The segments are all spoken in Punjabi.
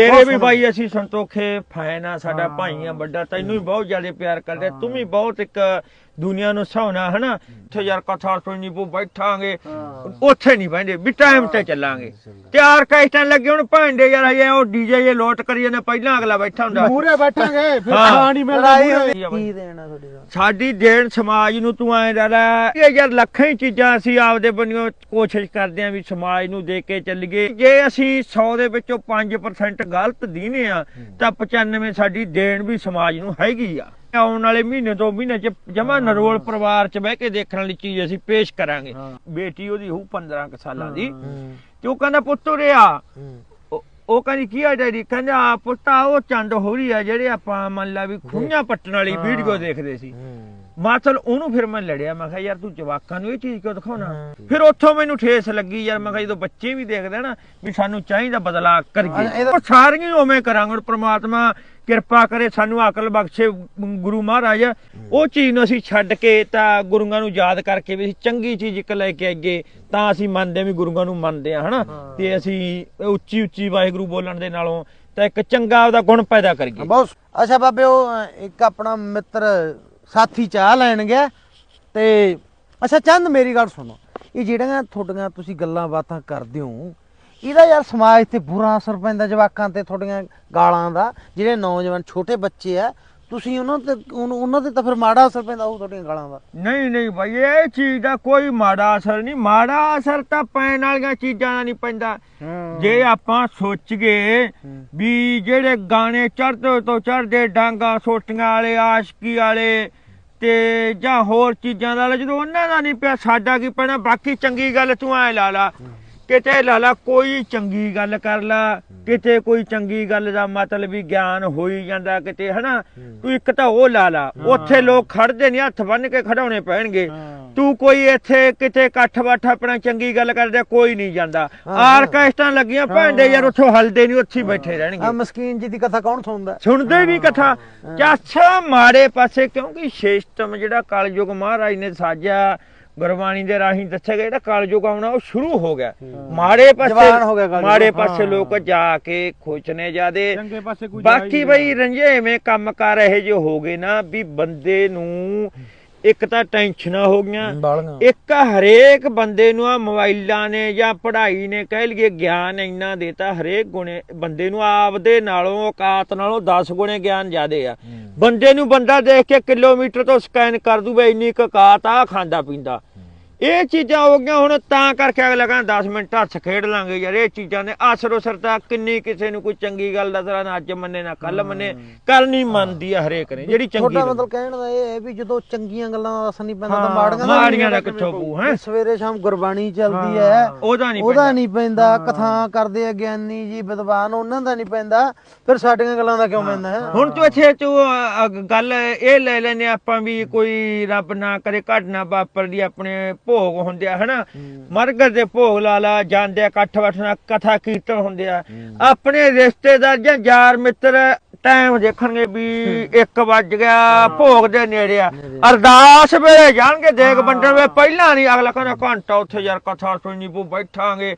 ਤੇਰੇ ਵੀ ਬਾਈ ਅਸੀਂ ਸੰਤੋਖੇ ਫੈਨ ਆ ਸਾਡਾ ਭਾਈ ਆ ਵੱਡਾ ਤੈਨੂੰ ਵੀ ਬਹੁਤ ਜ਼ਿਆਦਾ ਪਿਆਰ ਕਰਦੇ। ਤੂੰ ਵੀ ਬਹੁਤ ਇੱਕ ਦੁਨੀਆ ਨੂੰ ਸਹਾਉਣਾ ਹਨਾ? ਇੱਥੇ ਯਾਰ ਕਥਾ ਸੁਣਨੀ ਪਊ ਬੈਠਾਂਗੇ। ਉੱਥੇ ਨਹੀਂ ਬੈਠੇ ਵੀ ਟਾਈਮ ਤੇ ਚੱਲਾਂਗੇ। ਤਿਆਰ ਕੈਸਟਾਂ ਲੱਗੇ ਹੁਣ ਭਾਂਡੇ ਯਾਰ ਹਜੇ ਉਹ ਡੀਜੇ ਜੇ ਲੋਟ ਕਰੀ ਜਾਂਦੇ ਪਹਿਲਾਂ ਅਗਲਾ ਬੈਠਾ ਹੁੰਦਾ। ਮੂਰੇ ਬੈਠਾਂਗੇ ਫਿਰ ਹਾਂ। ਖਾਣ ਨਹੀਂ ਮਿਲਦਾ ਕੀ ਦੇਣਾ ਤੁਹਾਡੇ ਸਾਡੀ ਦੇਣ ਸਮਾਜ ਨੂੰ ਤੂੰ ਐਂ ਦਾਦਾ ਇਹ ਯਾਰ ਲੱਖਾਂ ਹੀ ਚੀਜ਼ਾਂ ਅਸੀਂ ਆਪਦੇ ਬੰਨਿਓ ਕੋਸ਼ਿਸ਼ ਕਰਦੇ ਆਂ ਵੀ ਸਮਾਜ ਨੂੰ ਦੇ ਕੇ ਚੱਲੀਏ। ਜੇ ਅਸੀਂ 100 ਦੇ ਵਿੱਚੋਂ 5% ਗਲਤ ਦੀਨੇ ਆ ਤਾਂ 95 ਸਾਡੀ ਦੇਣ ਵੀ ਸਮਾਜ ਨੂੰ ਹੈਗੀ ਆ। ਆਉਣ ਵਾਲੇ ਮਹੀਨੇ ਤੋਂ ਮਹੀਨੇ ਚ ਜਮਾ ਨਰੋਲ ਪਰਿਵਾਰ ਚ ਬਹਿ ਕੇ ਦੇਖਣ ਵਾਲੀ ਚੀਜ਼ ਅਸੀਂ ਪੇਸ਼ ਕਰਾਂਗੇ। ਬੇਟੀ ਉਹਦੀ ਹੋਊ 15 ਕੁ ਸਾਲਾਂ ਦੀ। ਤੇ ਉਹ ਕਹਿੰਦਾ ਪੁੱਤ ਰਿਆ ਉਹ- ਕਹਿੰਦੀ ਕੀ ਆ ਡੈਡੀ? ਕਹਿੰਦਾ ਆ ਪੁੱਤਾ ਉਹ ਚੰਦ ਹੋ ਰਹੀ ਆ ਜਿਹੜੇ ਆਪਾਂ ਮੰਨ ਲਾ ਵੀ ਖੂਹਾਂ ਪੱਟਣ ਵਾਲੀ ਵੀਡੀਓ ਦੇਖਦੇ ਸੀ। ਮਾਤਲ ਉਹਨੂੰ ਫਿਰ ਮੈਂ ਲੜਿਆ ਮੈਂ ਕਿਹਾ ਯਾਰ ਤੂੰ ਜਵਾਕਾਂ ਨੂੰ ਇਹ ਚੀਜ਼ ਕਿਉਂ ਦਿਖਾਉਣਾ? ਫਿਰ ਉੱਥੋਂ ਮੈਨੂੰ ਠੇਸ ਲੱਗੀ ਯਾਰ ਮੈਂ ਕਿਹਾ ਜਦੋਂ ਬੱਚੇ ਵੀ ਦੇਖਦੇ ਨਾ ਵੀ ਸਾਨੂੰ ਚਾਹੀਦਾ ਬਦਲਾ ਕਰੀਏ। ਉਹ ਸਾਰੀਆਂ ਹੀ ਉਵੇਂ ਕਰਾਂਗੇ ਪ੍ਰਮਾਤਮਾ ਕਿਰਪਾ ਕਰੇ ਸਾਨੂੰ ਅਕਲ ਬਖਸ਼ੇ ਗੁਰੂ ਮਹਾਰਾਜ। ਉਹ ਚੀਜ਼ ਨੂੰ ਅਸੀਂ ਛੱਡ ਕੇ ਤਾਂ ਗੁਰੂਆਂ ਨੂੰ ਯਾਦ ਕਰਕੇ ਵੀ ਅਸੀਂ ਚੰਗੀ ਚੀਜ਼ ਇੱਕ ਲੈ ਕੇ ਆਈਏ ਤਾਂ ਅਸੀਂ ਮੰਨਦੇ ਹਾਂ ਵੀ ਗੁਰੂਆਂ ਨੂੰ ਮੰਨਦੇ ਆ ਹਨਾ? ਤੇ ਅਸੀਂ ਉੱਚੀ ਉੱਚੀ ਵਾਹਿਗੁਰੂ ਬੋਲਣ ਦੇ ਨਾਲੋਂ ਤਾਂ ਇੱਕ ਚੰਗਾ ਉਹਦਾ ਗੁਣ ਪੈਦਾ ਕਰੀਏ। ਬਹੁਤ ਅੱਛਾ ਬਾਬੇ ਉਹ ਇੱਕ ਆਪਣਾ ਮਿੱਤਰ ਸਾਥੀ ਚਾਹ ਲੈਣ ਗਿਆ ਤੇ ਅੱਛਾ ਚੰਦ ਮੇਰੀ ਗੱਲ ਸੁਣੋ। ਇਹ ਜਿਹੜੀਆਂ ਤੁਹਾਡੀਆਂ ਤੁਸੀਂ ਗੱਲਾਂ ਬਾਤਾਂ ਕਰਦੇ ਹੋ ਇਹਦਾ ਯਾਰ ਸਮਾਜ ਤੇ ਬੁਰਾ ਅਸਰ ਪੈਂਦਾ ਜਵਾਕਾਂ ਤੇ ਤੁਹਾਡੀਆਂ ਗਾਲਾਂ ਦਾ। ਜਿਹੜੇ ਨੌਜਵਾਨ ਛੋਟੇ ਬੱਚੇ ਆ ਤੁਸੀਂ ਉਹਨਾਂ ਤੇ ਉਹਨ- ਤੇ ਤਾਂ ਫਿਰ ਮਾੜਾ ਅਸਰ ਪੈਂਦਾ ਉਹ ਤੁਹਾਡੀਆਂ ਗਾਲਾਂ ਦਾ। ਨਹੀਂ ਨਹੀਂ ਭਾਈ ਇਹ ਚੀਜ਼ ਦਾ ਕੋਈ ਮਾੜਾ ਅਸਰ ਨਹੀਂ। ਮਾੜਾ ਅਸਰ ਤਾਂ ਪੈਣ ਵਾਲੀਆਂ ਚੀਜ਼ਾਂ ਦਾ ਨਹੀਂ ਪੈਂਦਾ। ਜੇ ਆਪਾਂ ਸੋਚੀਏ ਵੀ ਜਿਹੜੇ ਗਾਣੇ ਚੜ੍ਹਦੇ ਤੋਂ ਚੜ੍ਹਦੇ ਡਾਂਗਾ ਸੋਟੀਆਂ ਵਾਲੇ ਆਸ਼ਕੀ ਵਾਲੇ ਤੇ ਜਾਂ ਹੋਰ ਚੀਜ਼ਾਂ ਦਾ ਜਦੋਂ ਉਹਨਾਂ ਦਾ ਨਹੀਂ ਪਿਆ ਸਾਡਾ ਕੀ ਪੈਣਾ? ਬਾਕੀ ਚੰਗੀ ਗੱਲ ਤੂੰ ਐ ਲਾ ਲਾ। ਕਿਤੇ ਲਾ ਲਾ ਕੋਈ ਚੰਗੀ ਗੱਲ ਕਰ ਲਾ ਕਿਤੇ ਕੋਈ ਚੰਗੀ ਗੱਲ ਦਾ ਮਤਲਬ ਵੀ ਗਿਆਨ ਹੋਈ ਜਾਂਦਾ ਕਿਤੇ ਹਨਾ? ਤੂੰ ਇੱਕ ਤਾਂ ਉਹ ਲਾ ਲਾ ਉੱਥੇ ਲੋਕ ਖੜਦੇ ਨਹੀਂ ਹੱਥ ਬੰਨ ਕੇ ਖੜਾਉਣੇ ਪੈਣਗੇ। ਤੂੰ ਕੋਈ ਇੱਥੇ ਕਿਤੇ ਇਕੱਠ ਬੱਠ ਆਪਣਾ ਚੰਗੀ ਗੱਲ ਕਰਦੇ ਕੋਈ ਨਹੀਂ ਜਾਂਦਾ। ਆਰਕੈਸਟਰਾਂ ਲੱਗੀਆਂ ਭਾਂਡੇ ਯਾਰ ਉੱਥੋਂ ਹਲਦੇ ਨਹੀਂ ਉੱਥੇ ਬੈਠੇ ਆ ਰਹਿਣਗੇ ਮਸਕੀਨ ਜੀ ਦੀ ਕਥਾ ਕੌਣ ਸੁਣਦਾ? ਸੁਣਦੇ ਨਹੀਂ ਕਥਾ। ਚਾਛਾ ਮਾੜੇ ਪਾਸੇ ਕਿਉਂਕਿ ਸਿਸਟਮ ਜਿਹੜਾ ਕਲਯੁਗ ਮਹਾਰਾਜ ਨੇ ਸਾਜਿਆ ਗੁਰਬਾਣੀ ਦੇ ਰਾਹੀਂ ਦੱਸਿਆ ਗਿਆ ਜਿਹੜਾ ਕਲਯੁਗ ਆਉਣਾ ਉਹ ਸ਼ੁਰੂ ਹੋ ਗਿਆ। ਮਾੜੇ ਪਾਸੇ ਮਾੜੇ ਪਾਸੇ। ਲੋਕ ਜਾ ਕੇ ਖੁਸ਼ ਨੇ ਜਿਆਦੇ। ਚੰਗੇ ਪਾਸੇ ਕੋਈ ਜਾ ਹੀ ਬਾਕੀ ਬਈ ਰੰਜੇਵੇਂ ਕੰਮ ਕਰ ਰਹੇ ਜੋ ਹੋ ਗਏ ਨਾ ਵੀ ਬੰਦੇ ਨੂੰ ਇੱਕ ਤਾਂ ਟੈਨਸ਼ਨਾਂ ਹੋ ਗਈਆਂ। ਇੱਕ ਹਰੇਕ ਬੰਦੇ ਨੂੰ ਆ ਮੋਬਾਈਲਾਂ ਨੇ ਜਾਂ ਪੜ੍ਹਾਈ ਨੇ ਕਹਿ ਲਈਏ ਗਿਆਨ ਇੰਨਾ ਦੇਤਾ ਹਰੇਕ ਗੁਣੇ ਬੰਦੇ ਨੂੰ ਆਪਦੇ ਨਾਲੋਂ ਔਕਾਤ ਨਾਲੋਂ 10 ਗੁਣੇ ਗਿਆਨ ਜ਼ਿਆਦੇ ਆ। ਬੰਦੇ ਨੂੰ ਬੰਦਾ ਦੇਖ ਕੇ ਕਿਲੋਮੀਟਰ ਤੋਂ ਸਕੈਨ ਕਰ ਦੂ ਬਈ ਇੰਨੀ ਕੁ ਔਕਾਤ ਆ ਖਾਂਦਾ ਪੀਂਦਾ। ਇਹ ਚੀਜ਼ਾਂ ਹੋ ਗਈਆਂ ਹੁਣ ਤਾਂ ਕਰਕੇ ਅਗਲਾ ਕਹਿੰਦਾ 10 ਮਿੰਟ ਹੱਥ ਖੇਡ ਲਾਂਗੇ ਯਾਰ ਇਹ ਚੀਜ਼ਾਂ ਨੇ ਅਸਰ ਉਸਰ ਤਾਂ ਕਿੰਨੀ ਕਿਸੇ ਨੂੰ ਕੋਈ ਚੰਗੀ ਗੱਲ ਦਾ ਨਾ ਅੱਜ ਮੰਨੇ ਨਾ ਕੱਲ ਮੰਨੇ ਕੱਲ ਨਹੀਂ ਮੰਨਦੀ ਆ ਹਰੇਕ ਨੇ ਜਿਹੜੀ ਚੰਗੀ ਗੱਲ- ਮਤਲਬ ਕਹਿਣ ਦਾ ਇਹ ਹੈ ਵੀ ਜਦੋਂ ਚੰਗੀਆਂ ਗੱਲਾਂ ਦਾ ਅਸਰ ਨਹੀਂ ਪੈਂਦਾ ਤਾਂ ਮਾੜੀਆਂ ਮਾੜੀਆਂ ਦਾ ਕਿੱਥੋਂ ਪੂ ਹੈ? ਸਵੇਰੇ ਸ਼ਾਮ ਗੁਰਬਾਣੀ ਚੱਲਦੀ ਹੈ ਉਹਦਾ ਨਹੀਂ ਉਹਦਾ ਨਹੀਂ ਪੈਂਦਾ ਕਥਾ ਕਰਦੇ ਆ ਗਿਆਨੀ ਜੀ ਵਿਦਵਾਨ ਉਹਨਾਂ ਦਾ ਨਹੀਂ ਪੈਂਦਾ। ਫਿਰ ਸਾਡੀਆਂ ਗੱਲਾਂ ਦਾ ਕਿਉਂ ਪੈਂਦਾ ਹੈ? ਹੁਣ ਤੂੰ ਇੱਥੇ ਤੂੰ ਗੱਲ ਇਹ ਲੈ ਲੈਨੇ ਆਪਾਂ ਵੀ ਕੋਈ ਰੱਬ ਨਾ ਕਰੇ ਘਟਨਾ ਵਾਪਰਦੀ ਆਪਣੇ ਭੋਗ ਹੁੰਦੇ ਆ ਹਨਾ? ਮਰਗਰ ਦੇ ਭੋਗ ਲਾ ਲਾ ਜਾਂਦੇ ਇਕੱਠ ਵਠਣਾ ਕਥਾ ਕੀਰਤਨ ਹੁੰਦੇ ਆ। ਆਪਣੇ ਰਿਸ਼ਤੇਦਾਰ ਜਾਂ ਯਾਰ ਮਿੱਤਰ ਟਾਈਮ ਦੇਖਣਗੇ ਵੀ 1 ਵੱਜ ਗਿਆ ਭੋਗ ਦੇ ਨੇੜੇ ਆ। ਅਰਦਾਸ ਵੇਲੇ ਜਾਣਗੇ ਦੇਖ ਵੰਡਣ ਵੇ ਪਹਿਲਾਂ ਨਹੀਂ ਅਗਲਾ ਕਹਿੰਦਾ ਘੰਟਾ ਉੱਥੇ ਯਾਰ ਕਥਾ ਸੁਣਨੀ ਪਊ ਬੈਠਾਂਗੇ।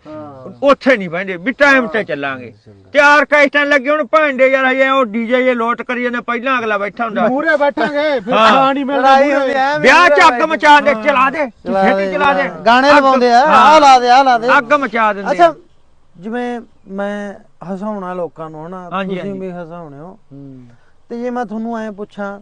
ਉੱਥੇ ਨਹੀਂ ਬੈਠੇ ਵੀ ਟਾਈਮ ਤੇ ਚੱਲਾਂਗੇ। ਤਿਆਰ ਕੈਸਟਾਂ ਲੱਗੇ ਹੁਣ ਭਾਂਡੇ ਯਾਰ ਹਜੇ ਉਹ ਡੀਜੇ ਜੇ ਲੋਟ ਕਰੀ ਜਾਂਦੇ ਪਹਿਲਾਂ ਅਗਲਾ ਬੈਠਾ ਹੁੰਦਾ। ਮੂਰੇ ਬੈਠਾਂਗੇ ਫਿਰ ਹਾਂ। ਖਾਣ ਨਹੀਂ ਮਿਲਦਾ। ਹੈ ਵਿਆਹ ਚ ਅੱਗ ਮਚਾ ਦੇ ਚਲਾ ਦੇ ਛੇਤੀ ਚਲਾ ਦੇ। ਗਾਣੇ ਅੱਗ- ਲਵਾਉਂਦੇ ਆ ਹਾਂ। ਆ ਲਾ ਦੇ ਆ ਲਾ ਦੇ। ਅੱਗ ਮਚਾ ਦਿੰਦੇ ਅੱਛਾ ਜਿਵੇਂ ਮੈਂ ਹਸਾਉਣਾ ਲੋਕਾਂ ਨੂੰ ਹਨਾ? ਹਾਂਜੀ, ਤੁਸੀਂ ਹਾਂਜੀ। ਵੀ ਹਸਾਉਣੇ ਹੋ। ਤੇ ਜੇ ਮੈਂ ਤੁਹਾਨੂੰ ਐ ਪੁੱਛਾਂ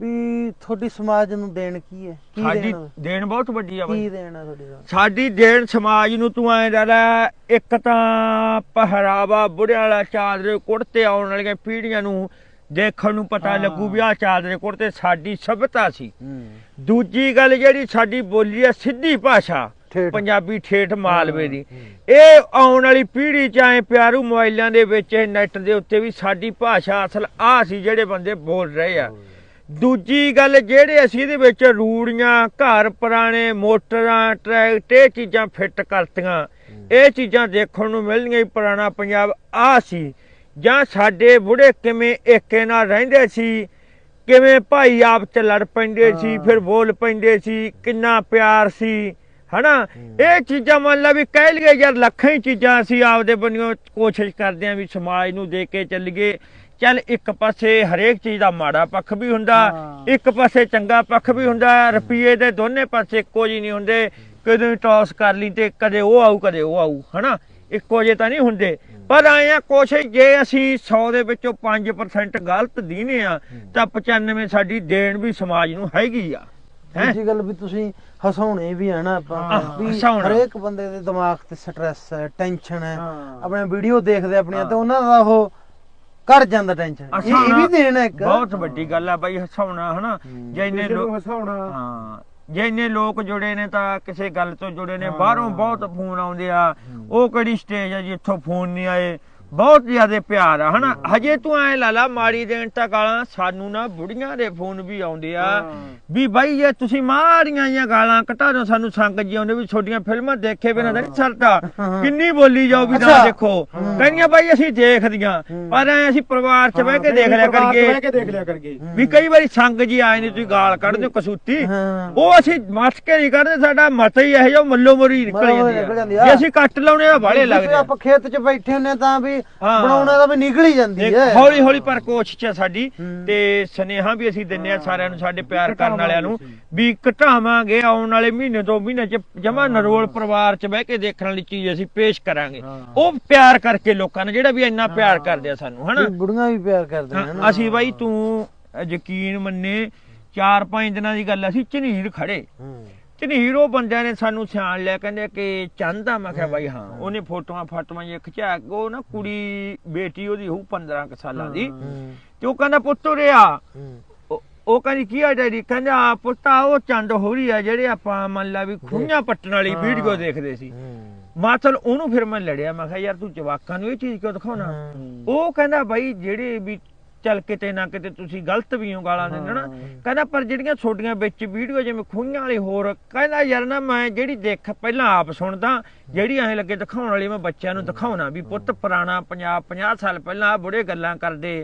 ਵੀ ਤੁਹਾਡੀ ਸਮਾਜ ਨੂੰ ਦੇਣ ਕੀ ਹੈ? ਕੀ ਸਾਡੀ ਦੇਣ? ਦੇਣ ਬਹੁਤ ਵੱਡੀ ਆ ਕੀ ਬਈ। ਦੇਣ ਤੁਹਾਡੀ ਦਾ ਸਾਡੀ ਦੇਣ ਸਮਾਜ ਨੂੰ ਤੂੰ ਐਂ ਦਾਦਾ ਇੱਕ ਤਾਂ ਪਹਿਰਾਵਾ ਬੁੜਿਆਂ ਵਾਲਾ ਚਾਦਰੇ ਕੁੜਤੇ ਆਉਣ ਵਾਲੀਆਂ ਪੀੜ੍ਹੀਆਂ ਨੂੰ ਦੇਖਣ ਨੂੰ ਪਤਾ ਲੱਗੂ ਵੀ ਆ ਚਾਦਰੇ ਕੁੜਤੇ ਸਾਡੀ ਸਭਿਅਤਾ ਸੀ। ਦੂਜੀ ਗੱਲ ਜਿਹੜੀ ਸਾਡੀ ਬੋਲੀ ਆ ਸਿੱਧੀ ਭਾਸ਼ਾ। ਠੇਠ। ਪੰਜਾਬੀ ਠੇਠ ਮਾਲਵੇ ਦੀ। ਇਹ ਆਉਣ ਵਾਲੀ ਪੀੜ੍ਹੀ ਚ ਐ ਪਿਆਰੂ ਮੋਬਾਈਲਾਂ ਦੇ ਵਿੱਚ ਨੈਟ ਦੇ ਉੱਤੇ ਵੀ ਸਾਡੀ ਭਾਸ਼ਾ ਅਸਲ ਆ ਸੀ ਜਿਹੜੇ ਬੰਦੇ ਬੋਲ ਰਹੇ ਆ। ਦੂਜੀ ਗੱਲ ਜਿਹੜੇ ਅਸੀਂ ਇਹਦੇ ਵਿੱਚ ਰੂੜੀਆਂ ਘਰ ਪੁਰਾਣੇ ਮੋਟਰਾਂ ਟਰੈਕਟ ਇਹ ਚੀਜ਼ਾਂ ਫਿੱਟ ਕਰਤੀਆਂ ਇਹ ਚੀਜ਼ਾਂ ਦੇਖਣ ਨੂੰ ਮਿਲਣਗੀਆਂ ਵੀ ਪੁਰਾਣਾ ਪੰਜਾਬ ਆ ਸੀ। ਜਾਂ ਸਾਡੇ ਬੁੜੇ ਕਿਵੇਂ ਏਕੇ ਨਾਲ ਰਹਿੰਦੇ ਸੀ ਕਿਵੇਂ ਭਾਈ ਆਪ ਚ ਲੜ ਪੈਂਦੇ ਸੀ ਫਿਰ ਬੋਲ ਪੈਂਦੇ ਸੀ ਕਿੰਨਾ ਪਿਆਰ ਸੀ। ਹਨਾ? ਇਹ ਚੀਜ਼ਾਂ ਮੰਨ ਲਾ ਵੀ ਕਹਿ ਲਈਏ ਯਾਰ ਲੱਖਾਂ ਹੀ ਚੀਜ਼ਾਂ ਅਸੀਂ ਆਪਦੇ ਬੰਨਿਓ ਕੋਸ਼ਿਸ਼ ਕਰਦੇ ਆਂ ਵੀ ਸਮਾਜ ਨੂੰ ਦੇ ਕੇ ਚੱਲੀਏ। ਚੱਲ ਇੱਕ ਪਾਸੇ ਹਰੇਕ ਚੀਜ਼ ਦਾ ਮਾੜਾ ਪੱਖ ਵੀ ਹੁੰਦਾ। ਇੱਕ ਪਾਸੇ ਚੰਗਾ ਪੱਖ ਵੀ ਹੁੰਦਾ ਰੁਪਈਏ ਦੇ ਦੋਨੇ ਪਾਸੇ ਇੱਕੋ ਜਿਹੇ ਨਹੀਂ ਹੁੰਦੇ। ਕਦੇ ਟੌਸ ਕਰ ਲਈ ਤੇ ਕਦੇ ਉਹ ਆਊ ਕਦੇ ਉਹ ਆਊ ਹਨਾ? ਇੱਕੋ ਜਿਹੇ ਤਾਂ ਨਹੀਂ ਹੁੰਦੇ। ਪਰ ਆਏ ਆ ਕੋਸ਼ਿਸ਼ ਜੇ ਅਸੀਂ 100 ਦੇ ਵਿੱਚੋਂ 5% ਗਲਤ ਦੀਨੇ ਆ ਤਾਂ 95 ਸਾਡੀ ਦੇਣ ਵੀ ਸਮਾਜ ਨੂੰ ਹੈਗੀ ਆ? ਦੂਜੀ ਗੱਲ ਵੀ ਤੁਸੀਂ ਹਸਾਉਣੇ ਵੀ ਆ ਨਾ ਆਪਾਂ ਹਾਂ, ਵੀ। ਹਰੇਕ ਬੰਦੇ ਦੇ ਦਿਮਾਗ ਤੇ ਸਟ੍ਰੈਸ ਹੈ ਟੈਨਸ਼ਨ ਹੈ ਹਾਂ। ਆਪਣੇ ਵੀਡੀਓ ਦੇਖਦੇ ਆਪਣੀਆਂ ਹਾਂ। ਤੇ ਉਹਨਾਂ ਦਾ ਉਹ ਘਟ ਜਾਂਦਾ ਟੈਨਸ਼ਨ ਇਹ ਵੀ ਦੇਣਾ ਇੱਕ। ਬਹੁਤ ਵੱਡੀ ਗੱਲ ਆ ਬਾਈ ਹਸਾਉਣਾ ਹਨਾ? ਜੇ ਇੰਨੇ ਕਿਸੇ ਨੂੰ ਲੋਕ ਹਸਾਉਣਾ। ਹਾਂ। ਜੇ ਇੰਨੇ ਲੋਕ ਜੁੜੇ ਨੇ ਤਾਂ ਕਿਸੇ ਗੱਲ ਤੋਂ ਜੁੜੇ ਨੇ। ਬਾਹਰੋਂ ਬਹੁਤ ਫੋਨ ਆਉਂਦੇ ਆ। ਉਹ ਕਿਹੜੀ ਸਟੇਜ ਆ ਜਿੱਥੋਂ ਫੋਨ ਨਹੀਂ ਆਏ। ਬਹੁਤ ਜ਼ਿਆਦਾ ਪਿਆਰ ਆ ਹਨਾ? ਹਜੇ ਤੂੰ ਐ ਲਾ ਲਾ ਮਾੜੀ ਦੇਣ ਤਾਂ ਗਾਲਾਂ ਸਾਨੂੰ ਨਾ ਬੁੜੀਆਂ ਦੇ ਫੋਨ ਵੀ ਆਉਂਦੇ ਆ। ਵੀ ਬਾਈ ਜੇ ਤੁਸੀਂ ਮਾੜੀਆਂ ਜਾਂ ਗਾਲਾਂ ਕਟਾ ਦਿਓ ਸਾਨੂੰ ਸੰਗ ਜੀ ਆਉਂਦੇ ਵੀ ਛੋਟੀਆਂ ਫਿਲਮਾਂ ਦੇਖੇ ਬਿਨਾਂ ਨਹੀਂ ਸਰਦਾ। ਕਿੰਨੀ ਬੋਲੀ ਜਾਓ ਵੀ ਨਾ। ਦੇਖੋ। ਕਹਿੰਦੀਆਂ ਬਾਈ ਅਸੀਂ ਦੇਖਦੀਆਂ ਪਰ ਐ ਅਸੀਂ ਪਰਿਵਾਰ 'ਚ ਬਹਿ ਕੇ ਦੇਖ ਲਿਆ ਕਰੀਏ। ਵੀ ਕਈ ਵਾਰੀ ਸੰਗ ਜੀ ਆਏ ਨੇ ਤੁਸੀਂ ਗਾਲ ਕੱਢ ਦਿਓ ਕਸੂਤੀ। ਉਹ ਅਸੀਂ ਮੱਥ ਕੇ ਨਹੀਂ ਕੱਢਦੇ ਸਾਡਾ ਮਤ ਹੀ ਇਹੋ ਜਿਹਾ ਮੱਲੋ ਮਰੀ ਨਿਕਲ ਮਰੀ ਜਾਂਦੀ ਆ। ਜੇ ਅਸੀਂ ਕੱਟ ਲਾਉਣੇ ਆ ਜੇ ਲੱਗਦੇ ਆਪਾਂ ਖੇਤ 'ਚ ਬੈਠੇ ਹੁੰਨੇ ਤਾਂ ਵੀ ਹਾਂ। ਬਣਾਉਣੇ ਦਾ ਵੀ ਨਿਕਲ ਹੀ ਜਾਂਦੀ ਹੈ ਹੌਲੀ ਹੌਲੀ ਪਰ ਕੋਸ਼ਿਸ਼ ਹੈ ਸਾਡੀ ਹੂੰ। ਤੇ ਸਨੇਹਾ ਵੀ ਅਸੀਂ ਦਿੰਨੇ ਆ ਸਾਰਿਆਂ ਨੂੰ ਸਾਡੇ ਪਿਆਰ ਕਰਨ ਵਾਲਿਆਂ ਨੂੰ ਵੀ ਘਟਾਵਾਂਗੇ ਆਉਣ ਵਾਲੇ ਮਹੀਨੇ ਤੋਂ ਮਹੀਨੇ ਚ ਜਮਾ ਨਰੋਲ ਪਰਿਵਾਰ ਚ ਬਹਿ ਕੇ ਦੇਖਣ ਵਾਲੀ ਚੀਜ਼ ਅਸੀਂ ਪੇਸ਼ ਕਰਾਂਗੇ ਹਾਂ। ਉਹ ਪਿਆਰ ਕਰਕੇ ਲੋਕਾਂ ਨੇ ਜਿਹੜਾ ਵੀ ਇੰਨਾ ਪਿਆਰ ਕਰਦੇ ਆ ਸਾਨੂੰ ਹਨਾ ਵੀ ਬੁੜੀਆਂ ਵੀ ਪਿਆਰ ਕਰਦੇ ਨੇ ਹਾਂ, ਅਸੀਂ ਬਾਈ ਤੂੰ ਯਕੀਨ ਮੰਨੇ 4-5 ਦਿਨਾਂ ਦੀ ਗੱਲ ਅਸੀਂ ਝਨੀਰ ਖੜੇ ਹੂੰ। ਝਨੀਰ ਉਹ ਬੰਦਿਆਂ ਨੇ ਸਾਨੂੰ ਸਿਆਣ ਲਿਆ ਕਹਿੰਦੇ ਕਿ ਚੰਦਾ ਮੈਂ ਕਿਹਾ ਬਾਈ ਹਾਂ ਉਹਨੇ ਫੋਟੋਆਂ ਫਾਟੋਆਂ ਜੇ ਖਿਚਾ ਉਹ ਨਾ ਕੁੜੀ ਬੇਟੀ ਉਹਦੀ ਹੋਊ 15 ਕੁ ਸਾਲਾਂ ਦੀ। ਤੇ ਉਹ ਕਹਿੰਦਾ ਪੁੱਤ ਰਿਆ। ਉਹ ਕਹਿੰਦੀ ਕੀ ਆ ਡੈਡੀ ਕਹਿੰਦਾ ਪੁੱਤਾ ਉਹ ਚੰਦ ਹੋ ਰਹੀ ਆ ਜਿਹੜੇ ਆਪਾਂ ਮੰਨ ਲਾ ਵੀ ਖੁੰਝਾਂ ਪੱਟਣ ਵਾਲੀ। ਵੀਡੀਓ ਦੇਖਦੇ ਸੀ ਹੂੰ। ਮੈਂ ਚਲ ਉਹਨੂੰ ਫਿਰ ਮੈਂ ਲੜਿਆ ਮੈਂ ਕਿਹਾ ਯਾਰ ਤੂੰ ਜਵਾਕਾਂ ਨੂੰ ਇਹ ਚੀਜ਼ ਕਿਉਂ ਦਿਖਾਉਣਾ। ਉਹ ਕਹਿੰਦਾ ਬਾਈ ਜਿਹੜੇ ਵੀ ਚੱਲ ਕਿਤੇ ਨਾ ਕਿਤੇ ਤੁਸੀਂ ਗਲਤ ਵੀ ਹੋ ਗਾਲਾਂ ਦਿੰਦੇ ਨਾ। ਕਹਿੰਦਾ ਪਰ ਜਿਹੜੀਆਂ ਛੋਟੀਆਂ ਵਿੱਚ ਵੀਡੀਓ ਜਿਵੇਂ ਖੂਹੀਆਂ ਵਾਲੀ ਹੋਰ ਕਹਿੰਦਾ ਯਾਰ ਨਾ ਮੈਂ ਜਿਹੜੀ ਦੇਖ ਪਹਿਲਾਂ ਆਪ ਸੁਣਦਾ ਜਿਹੜੀ ਐਂ ਲੱਗੇ ਦਿਖਾਉਣ ਵਾਲੀ ਮੈਂ ਬੱਚਿਆਂ ਨੂੰ ਦਿਖਾਉਣਾ ਵੀ ਪੁੱਤ ਪੁਰਾਣਾ ਪੰਜਾਬ 50 ਸਾਲ ਪਹਿਲਾਂ ਆ ਬੁੜੇ ਗੱਲਾਂ ਕਰਦੇ।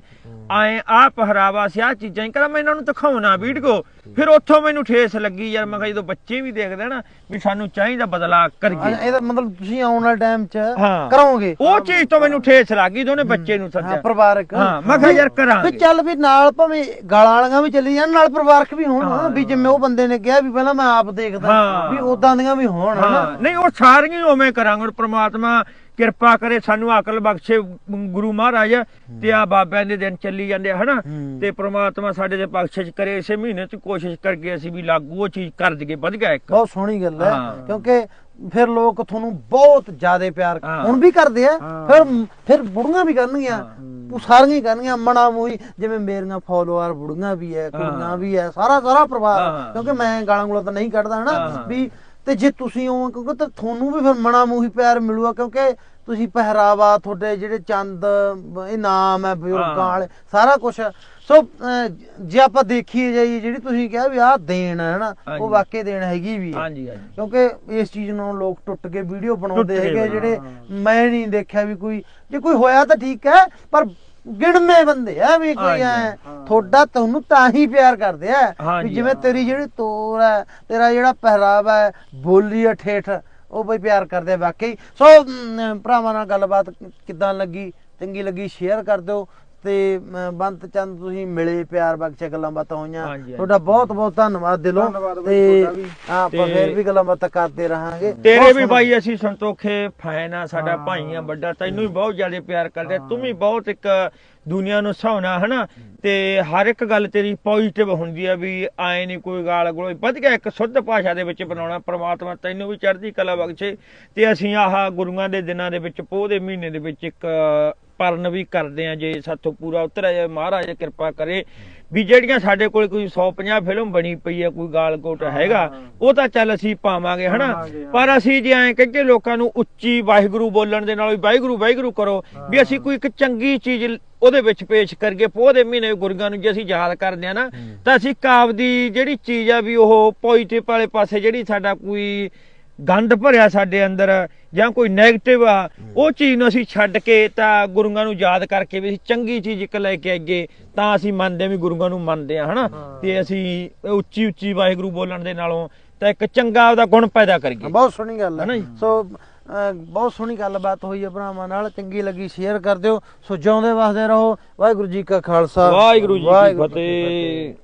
ਐਂ ਆ ਪਹਿਰਾਵਾ ਸੀ ਆ ਚੀਜ਼ਾਂ ਹੀ ਕਹਿੰਦਾ ਮੈਂ ਇਹਨਾਂ ਨੂੰ ਦਿਖਾਉਣਾ ਵੀਡੀਓ। ਫਿਰ ਉੱਥੋਂ ਮੈਨੂੰ ਠੇਸ ਲੱਗੀ ਯਾਰ ਮੈਂ ਕਿਹਾ ਜਦੋਂ ਬੱਚੇ ਵੀ ਦੇਖਦੇ ਨਾ ਵੀ ਸਾਨੂੰ ਚਾਹੀਦਾ ਬਦਲਾ ਕਰੀਏ। ਇਹਦਾ ਮਤਲਬ ਤੁਸੀਂ ਆਉਣ ਵਾਲੇ ਟਾਈਮ 'ਚ। ਕਰੋਗੇ। ਉਹ ਚੀਜ਼ ਤੋਂ ਮੈਨੂੰ ਠੇਸ ਲੱਗੀ ਦੋਨੇ ਬੱਚੇ ਨੂੰ ਹਾਂ ਸੱਦਿਆ। ਪਰਿਵਾਰਕ। ਹਾਂ, ਮੈਂ ਕਿਹਾ ਯਾਰ ਕਰਾਂਗੇ। ਵੀ ਚੱਲ ਵੀ ਨਾਲ ਭਾਵੇਂ ਗਾਲਾਂ ਵਾਲੀਆਂ ਵੀ ਚੱਲੀ ਜਾਣ ਨਾਲ ਪਰਿਵਾਰਕ ਵੀ ਹੋਣ। ਵੀ ਜਿਵੇਂ ਉਹ ਬੰਦੇ ਨੇ ਕਿਹਾ ਵੀ ਪਹਿਲਾਂ ਮੈਂ ਆਪ ਦੇਖਦਾ ਹਾਂ। ਵੀ ਉਦਾਂ ਦੀਆਂ ਵੀ ਹੋਣ ਹਨਾ ਹਾਂ ਨਹੀਂ ਉਹ ਸਾਰੀਆਂ ਹੀ ਉਵੇਂ ਕਰਾਂਗੇ ਹੁਣ ਪ੍ਰਮਾਤਮਾ ਕਿਰਪਾ ਕਰੇ ਸਾਨੂੰ ਅਕਲ ਬਖਸ਼ੇ ਗੁਰੂ ਮਹਾਰਾਜ ਤੇ ਆ ਬਾਬਿਆਂ ਦੇ ਦਿਨ ਚੱਲੀ ਜਾਂਦੇ ਆ, ਹਨਾ ਹੂੰ। ਤੇ ਪ੍ਰਮਾਤਮਾ ਸਾਡੇ ਤੇ ਬਖਸ਼ਿਸ਼ ਕਰੇ ਇਸੇ ਮਹੀਨੇ ਚ ਕੋਸ਼ਿਸ਼ ਕਰਕੇ ਅਸੀਂ ਵੀ ਲਾਗੂ ਉਹ ਚੀਜ਼ ਕਰ ਦਈਏ ਵਧ ਗਿਆ ਇੱਕ ਬਹੁਤ ਸੋਹਣੀ ਗੱਲ ਹੈ ਹਾਂ। ਕਿਉਂਕਿ ਫਿਰ ਲੋਕ ਤੁਹਾਨੂੰ ਬਹੁਤ ਜ਼ਿਆਦਾ ਪਿਆਰ ਹਾਂ। ਹੁਣ ਵੀ ਕਰਦੇ ਆ ਹਾਂ। ਫਿਰ ਫਿਰ ਬੁੜੀਆਂ ਵੀ ਕਰਨਗੀਆਂ ਉਹ ਸਾਰੀਆਂ ਹੀ ਕਰਨਗੀਆਂ ਮਣਾ ਮੂਹੀ ਜਿਵੇਂ ਮੇਰੀਆਂ ਫਾਲੋਅਰ ਬੁੜੀਆਂ ਵੀ ਐ ਕੁੜੀਆਂ ਵੀ ਐ ਸਾਰਾ ਸਾਰਾ ਪਰਿਵਾਰ। ਕਿਉਂਕਿ ਮੈਂ ਗਾਲਾਂ ਗੁਲਾਂ ਤਾਂ ਨਹੀਂ ਕੱਢਦਾ ਹਨਾ। ਵੀ ਤੇ ਜੇ ਤੁਸੀਂ ਉਹ ਕਿਉਂਕਿ ਤਾਂ ਤੁਹਾਨੂੰ ਵੀ ਫਿਰ ਮਣਾ ਮੂਹੀ ਪਿਆਰ ਮਿਲੂਗਾ ਕਿਉਂਕਿ ਤੁਸੀਂ ਪਹਿਰਾਵਾ ਤੁਹਾਡੇ ਜਿਹੜੇ ਚੰਦ ਇਹ ਨਾਮ ਹੈ ਬਜ਼ੁਰਗਾਂ। ਵਾਲੇ ਸਾਰਾ ਕੁਝ ਸੋ ਜੇ ਆਪਾਂ ਦੇਖੀਏ ਜਾਈਏ ਜਿਹੜੀ ਤੁਸੀਂ ਕਿਹਾ ਵੀ ਆਹ ਦੇਣ ਹੈ ਹਾਂਜੀ। ਉਹ ਵਾਕਈ ਦੇਣ ਹੈਗੀ ਵੀ ਹਾਂਜੀ ਹਾਂਜੀ ਕਿਉਂਕਿ ਇਸ ਚੀਜ਼ ਨੂੰ ਲੋਕ ਟੁੱਟ ਕੇ ਵੀਡੀਓ ਬਣਾਉਂਦੇ ਹੈਗੇ ਜਿਹੜੇ। ਮੈਂ ਨਹੀਂ ਦੇਖਿਆ ਵੀ ਕੋਈ ਜੇ ਕੋਈ ਹੋਇਆ ਤਾਂ ਠੀਕ ਹੈ ਪਰ ਗਿਣਵੇਂ ਬੰਦੇ ਆ ਵੀ ਕੋਈ ਐ। ਤੁਹਾਡਾ ਤੁਹਾਨੂੰ ਤਾਂ ਹੀ ਪਿਆਰ ਕਰਦੇ ਆ ਵੀ ਜਿਵੇਂ। ਤੇਰੀ ਜਿਹੜੀ ਤੋਰ ਹੈ ਤੇਰਾ ਜਿਹੜਾ ਪਹਿਰਾਵਾ ਹੈ ਬੋਲੀ ਹੈ ਠੇਠ ਉਹ ਬਈ ਪਿਆਰ ਕਰਦੇ ਆ ਵਾਕਈ ਸੋ ਭਰਾਵਾਂ ਨਾਲ ਗੱਲਬਾਤ ਕਿਦਾਂ ਲੱਗੀ ਚੰਗੀ ਲੱਗੀ ਸ਼ੇਅਰ ਕਰ ਦਿਓ ਤੇ ਬੰਤ ਚੰਦ ਤੁਸੀਂ ਮਿਲੇ ਪਿਆਰ ਬਖਸ਼ੇ ਗੱਲਾਂ ਬਾਤਾਂ ਹੋਈਆਂ। ਤੁਹਾਡਾ ਬਹੁਤ ਬਹੁਤ ਧੰਨਵਾਦ ਦਿਲੋਂ ਤੇ। ਆਪਾਂ ਫੇਰ ਵੀ ਗੱਲਾਂ ਬਾਤਾਂ ਕਰਦੇ ਰਹਾਂਗੇ ਤੇਰੇ ਵੀ। ਬਾਈ ਅਸੀਂ ਸੰਤੋਖੇ ਫੈਨ ਆ ਸਾਡਾ। ਭਾਈ ਆ ਵੱਡਾ ਤੈਨੂੰ ਵੀ ਬਹੁਤ ਜ਼ਿਆਦਾ ਪਿਆਰ ਕਰਦੇ ਆ। ਤੂੰ ਵੀ ਬਹੁਤ ਇੱਕ ਦੁਨੀਆ ਨੂੰ ਸਹਾਉਣਾ ਹਨਾ ਤੇ ਹਰ ਇੱਕ ਗੱਲ ਤੇਰੀ ਪੋਜ਼ਿਟਿਵ ਹੁੰਦੀ ਆ ਵੀ ਆਏ ਨਹੀਂ ਕੋਈ ਗਾਲ ਗਲੋਈ ਵਧੀਆ ਇੱਕ ਸ਼ੁੱਧ ਭਾਸ਼ਾ ਦੇ ਵਿੱਚ ਬਣਾਉਣਾ ਪ੍ਰਮਾਤਮਾ ਤੈਨੂੰ ਵੀ ਚੜ੍ਹਦੀ ਕਲਾ ਬਖਸ਼ੇ ਤੇ ਅਸੀਂ ਆਹ ਗੁਰੂਆਂ ਦੇ ਦਿਨਾਂ ਦੇ ਵਿੱਚ ਪੋਹ ਦੇ ਮਹੀਨੇ ਦੇ ਵਿੱਚ ਇੱਕ ਪਰਨ ਵੀ ਕਰਦੇ ਆ ਜੇ ਸਾਥੋਂ ਪੂਰਾ ਉਤਰਿਆ ਜਾਏ ਮਹਾਰਾਜ ਕਿਰਪਾ ਕਰੇ। ਵੀ ਜਿਹੜੀਆਂ ਸਾਡੇ ਕੋਲ ਕੋਈ 150 ਫਿਲਮ ਬਣੀ ਪਈ ਆ ਕੋਈ ਗਾਲ ਕੋਟ ਹੈਗਾ ਉਹ ਤਾਂ ਚੱਲ ਅਸੀਂ ਪਾਵਾਂਗੇ ਹਨਾ? ਹਾਂ। ਪਰ ਅਸੀਂ ਜੇ ਐਂ ਕਹੀਏ ਲੋਕਾਂ ਨੂੰ ਉੱਚੀ ਵਾਹਿਗੁਰੂ ਬੋਲਣ ਦੇ ਨਾਲ ਵੀ ਵਾਹਿਗੁਰੂ ਵਾਹਿਗੁਰੂ ਕਰੋ ਵੀ ਅਸੀਂ ਕੋਈ ਇੱਕ ਚੰਗੀ ਚੀਜ਼ ਉਹਦੇ ਵਿੱਚ ਪੇਸ਼ ਕਰਕੇ ਪੋਹ ਦੇ ਮਹੀਨੇ ਗੁਰੂਆਂ ਨੂੰ ਜੇ ਅਸੀਂ ਯਾਦ ਕਰਦੇ ਆ ਨਾ ਤਾਂ ਅਸੀਂ ਕਾਬ ਦੀ ਜਿਹੜੀ ਚੀਜ਼ ਆ ਵੀ ਉਹ ਪੋਜ਼ਿਟਿਵ ਵਾਲੇ ਪਾਸੇ ਜਿਹੜੀ ਸਾਡਾ ਕੋਈ ਗੰਦ ਭਰਿਆ ਸਾਡੇ ਅੰਦਰ ਜਾਂ ਕੋਈ 네ਗੇਟਿਵ ਆ ਉਹ ਚੀਜ਼ ਨੂੰ ਅਸੀਂ ਛੱਡ ਕੇ ਤਾਂ ਗੁਰੂਆਂ ਨੂੰ ਯਾਦ ਕਰਕੇ ਵੀ ਅਸੀਂ ਚੰਗੀ ਚੀਜ਼ ਇੱਕ ਲੈ ਕੇ ਆਈਏ ਤਾਂ ਅਸੀਂ ਮੰਨਦੇ ਹਾਂ ਵੀ ਗੁਰੂਆਂ ਨੂੰ ਮੰਨਦੇ ਆ ਹਨਾ? ਤੇ ਅਸੀਂ ਉੱਚੀ ਉੱਚੀ ਵਾਹਿਗੁਰੂ ਬੋਲਣ ਦੇ ਨਾਲੋਂ ਤਾਂ ਇੱਕ ਚੰਗਾ ਉਹਦਾ ਗੁਣ ਪੈਦਾ ਕਰੀਏ। ਬਹੁਤ ਸੋਹਣੀ ਗੱਲ ਹੈ? ਸੋ ਬਹੁਤ ਸੋਹਣੀ ਗੱਲਬਾਤ ਹੋਈ ਹੈ ਭਰਾਵਾਂ ਨਾਲ। ਚੰਗੀ ਲੱਗੀ ਸ਼ੇਅਰ ਕਰ ਦਿਓ। ਸੋ ਜਿਉਂਦੇ ਵਸਦੇ ਰਹੋ। ਵਾਹਿਗੁਰੂ ਜੀ ਕਾ ਖਾਲਸਾ। ਵਾਹਿਗੁਰੂ ਜੀ ਕੀ ਫਤਿਹ।